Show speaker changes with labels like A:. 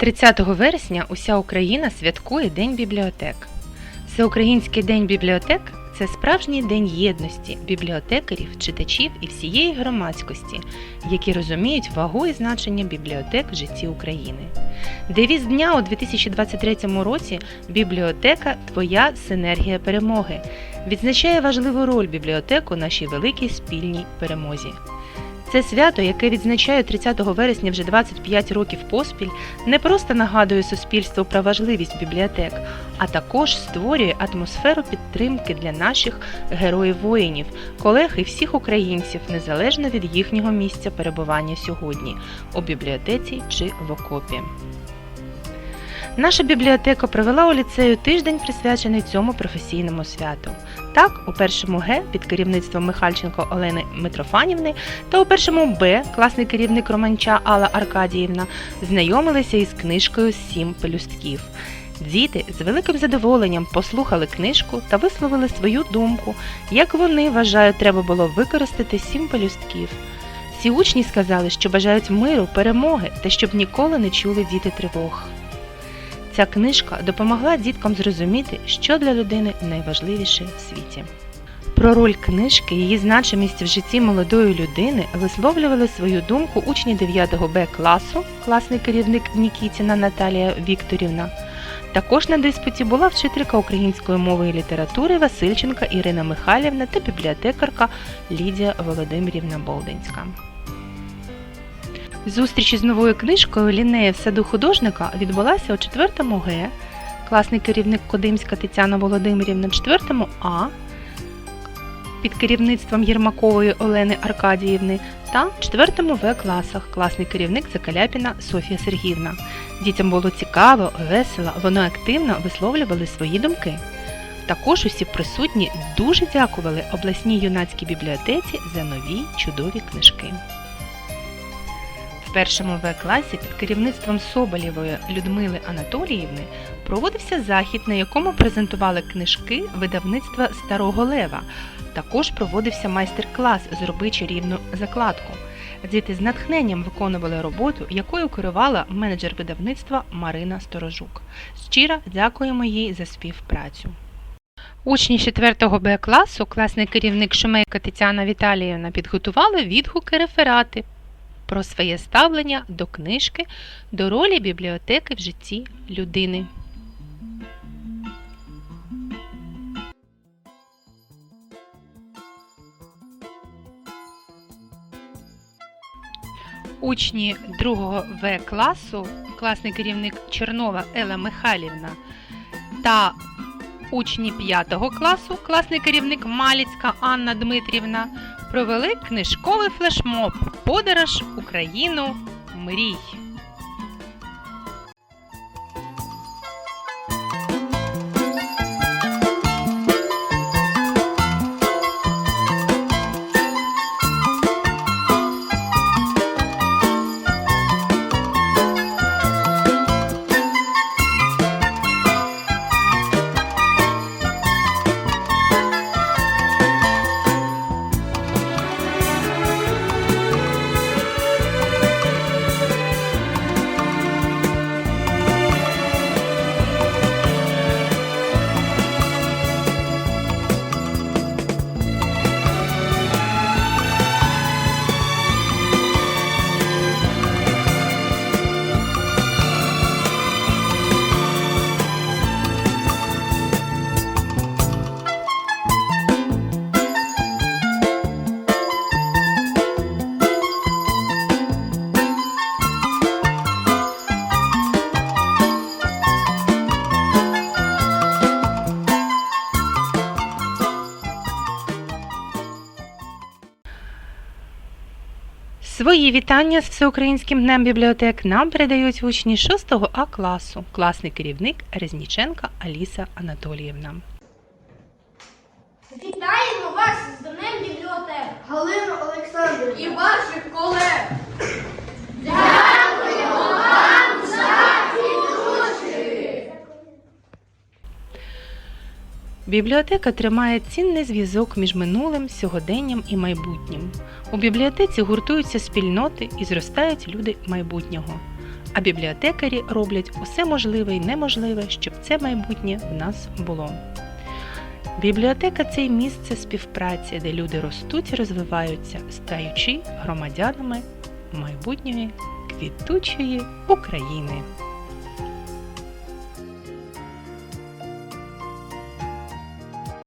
A: 30 вересня уся Україна святкує День бібліотек. Всеукраїнський день бібліотек це справжній день єдності бібліотекарів, читачів і всієї громадськості, які розуміють вагу і значення бібліотек в житті України. Девіз дня у 2023 році Бібліотека Твоя синергія перемоги відзначає важливу роль бібліотек у нашій великій спільній перемозі. Це свято, яке відзначає 30 вересня вже 25 років поспіль, не просто нагадує суспільству про важливість бібліотек, а також створює атмосферу підтримки для наших героїв-воїнів, колег і всіх українців, незалежно від їхнього місця перебування сьогодні у бібліотеці чи в окопі. Наша бібліотека провела у ліцею тиждень, присвячений цьому професійному святу. Так, у першому Г під керівництвом Михальченко Олени Митрофанівни та у першому Б класний керівник Романча Алла Аркадіївна знайомилися із книжкою Сім пелюстків. Діти з великим задоволенням послухали книжку та висловили свою думку, як вони вважають, треба було використати сім пелюстків. Всі учні сказали, що бажають миру, перемоги та щоб ніколи не чули діти тривог. Ця книжка допомогла діткам зрозуміти, що для людини найважливіше в світі. Про роль книжки, її значимість в житті молодої людини висловлювали свою думку учні 9 Б класу, класний керівник Нікітіна Наталія Вікторівна. Також на диспуті була вчителька української мови і літератури Васильченка Ірина Михайлівна та бібліотекарка Лідія Володимирівна Болдинська. Зустріч із новою книжкою Лінея в саду художника відбулася у 4 Г, класний керівник Кодимська Тетяна Володимирівна, 4 А під керівництвом Єрмакової Олени Аркадіївни та 4 В класах класний керівник Закаляпіна Софія Сергіївна. Дітям було цікаво, весело, вони активно висловлювали свої думки. Також усі присутні дуже дякували обласній юнацькій бібліотеці за нові чудові книжки. В першому В класі під керівництвом Соболєвої Людмили Анатоліївни проводився захід, на якому презентували книжки видавництва Старого Лева. Також проводився майстер-клас Зроби чарівну закладку. Діти з натхненням виконували роботу, якою керувала менеджер видавництва Марина Сторожук. Щиро дякуємо їй за співпрацю. Учні 4 Б класу, класний керівник Шумейка Тетяна Віталіївна підготували відгуки реферати про своє ставлення до книжки, до ролі бібліотеки в житті людини. Учні 2 В класу, класний керівник Чернова Елла Михайлівна та учні 5 класу, класний керівник Маліцька Анна Дмитрівна провели книжковий флешмоб Подорож Україну мрій. Свої вітання з Всеукраїнським днем бібліотек нам передають учні 6 А класу, класний керівник Резніченка Аліса Анатоліївна.
B: Вітаємо вас з Днем бібліотек!
C: Галина Олександрівна.
B: І ваших колег!
A: Бібліотека тримає цінний зв'язок між минулим, сьогоденням і майбутнім. У бібліотеці гуртуються спільноти і зростають люди майбутнього. А бібліотекарі роблять усе можливе і неможливе, щоб це майбутнє в нас було. Бібліотека це й місце співпраці, де люди ростуть і розвиваються, стаючи громадянами майбутньої квітучої України.